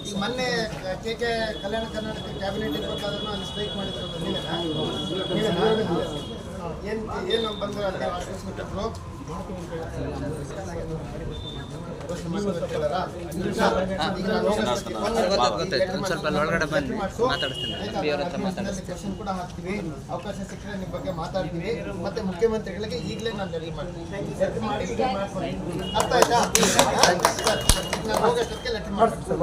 ಈಗ ಮೊನ್ನೆ K K Kalyana Karnataka cabinet ಇರ್ಬೇಕಾದ್ರೂ ಅಲ್ಲಿ ಸ್ಟ್ರೈಕ್ ಮಾಡಿದ್ರು ನೀವೇನಾ ನೀವೇನಾ ಏನು ಏನು ಬಂದು ಅಲ್ಲಿ ಆಶ್ವಾಸನೆ ಕೊಟ್ಟರು ಸ್ವಲ್ಪ ಒಳಗಡೆ ಬಂದು ಡಾಕ್ಯುಮೆಂಟ್ಸ್ನಲ್ಲಿ ಕೂಡ ಹಾಕ್ತೀವಿ ಅವಕಾಶ ಸಿಕ್ಕರೆ ನಿಮ್ಮ ಬಗ್ಗೆ ಮಾತಾಡ್ತೀವಿ ಮತ್ತೆ ಮುಖ್ಯಮಂತ್ರಿಗಳಿಗೆ ಈಗಲೇ ನಾನು ಮಾಡ್ತೀನಿ. ಅರ್ಥ ಆಯ್ತಾ ಲೆಟರ್ ಮಾಡ್ತೀನಿ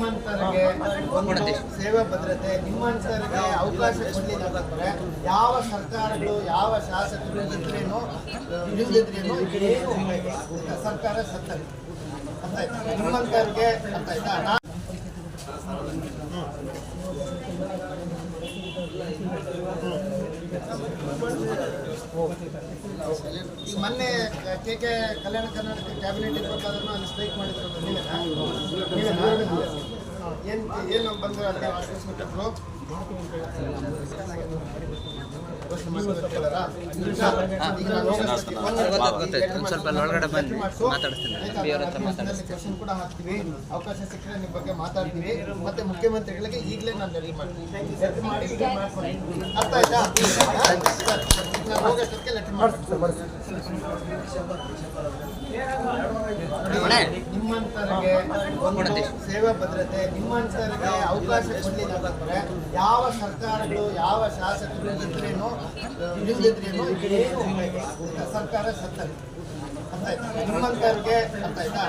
ನಿಮ್ಮಂತರಿಗೆ ಒಂದು ಸೇವಾ ಭದ್ರತೆ, ನಿಮ್ಮಂತರಿಗೆ ಅವಕಾಶ ಕೊಡ್ಲಿಲ್ಲ ಯಾವ ಸರ್ಕಾರಗಳು, ಯಾವ ಶಾಸಕರು ಇದ್ರೇನು ಇಲ್ಲದಿದ್ರೇನು ಏನು? ಸರ್ಕಾರ ಆಯ್ತಾ ನಿಮ್ಮಂತರಿಗೆ ಅರ್ಥ ಆಯ್ತಾ ಈಗ ಮೊನ್ನೆ K K Kalyana Karnataka cabinet ಇರ್ಬೇಕಾದ್ರೂ ಅಲ್ಲಿ ಸ್ಟ್ರೈಕ್ ಮಾಡಿದ್ರು ಏನು ಅಲ್ಲಿ ಸ್ವಲ್ಪ ಒಳಗಡೆ ಬಂದು ಡಾಕ್ಯುಮೆಂಟ್ಸ್ನಲ್ಲಿ ಕೂಡ ಹಾಕ್ತೀವಿ ಅವಕಾಶ ಸಿಕ್ಕರೆ ನಿಮ್ಮ ಬಗ್ಗೆ ಮಾತಾಡ್ತೀವಿ ಮತ್ತೆ ಮುಖ್ಯಮಂತ್ರಿಗಳಿಗೆ ಈಗಲೇ ನಾನು ಮಾಡ್ತೀನಿ ಮಾಡಿ ಅರ್ಥ ಆಯ್ತಾ ಸೇವಾ ಭದ್ರತೆ, ನಿಮ್ಮಂತರಿಗೆ ಅವಕಾಶ ಕೊಡ್ಲಿಲ್ಲ ಯಾವ ಸರ್ಕಾರಗಳು, ಯಾವ ಶಾಸಕರು ಇದ್ರೇನು ಇಲ್ಲದಿದ್ರೇನು ಏನು? ಸರ್ಕಾರ ಸತ್ತ ಅರ್ಥ ಆಯ್ತಾ? ನಿಮ್ಮಂತರಿಗೆ ಅರ್ಥ ಆಯ್ತಾ?